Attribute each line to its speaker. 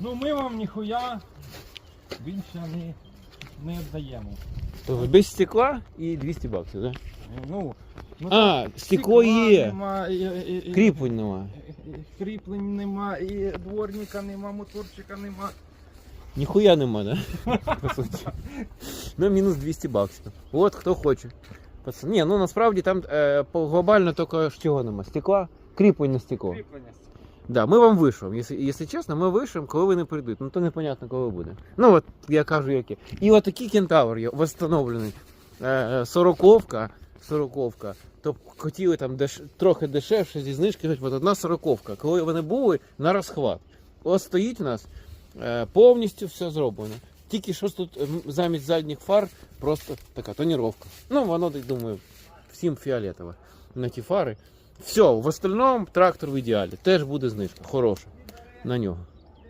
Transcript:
Speaker 1: Ну ми вам ніхуя більше не, не віддаємо.
Speaker 2: Тобто без стекла і 200 баксів, так?
Speaker 1: Ну, ну,
Speaker 2: А, стекло є.
Speaker 1: Нема, і, і, і,
Speaker 2: Кріплень нема.
Speaker 1: кріплень нема, і дворника нема, моторчика нема.
Speaker 2: Ніхуя нема, да? По суті. Ну, мінус 200 баксів. От хто хоче. Пацан. Ні, ну насправді там е, по- глобально тільки ж чого нема. Стекла, кріплень на стекло.
Speaker 1: Кріплення.
Speaker 2: Да, ми вам вишлемо. Якщо, якщо чесно, ми вишлемо, коли ви не прийдуть. Ну то непонятно, коли буде. Ну от я кажу, які. І от такий кентавр є, восстановлений. Е, сороковка, сороковка. То хотіли там деш... трохи дешевше зі знижки, от одна сороковка. Коли вони були на розхват. Ось стоїть у нас е, повністю все зроблено. Тільки що тут замість задніх фар просто така тоніровка. Ну, воно, думаю, всім фіолетово на ті фари. Все, в остальному трактор в ідеалі. Теж буде знижка. Хороша на нього.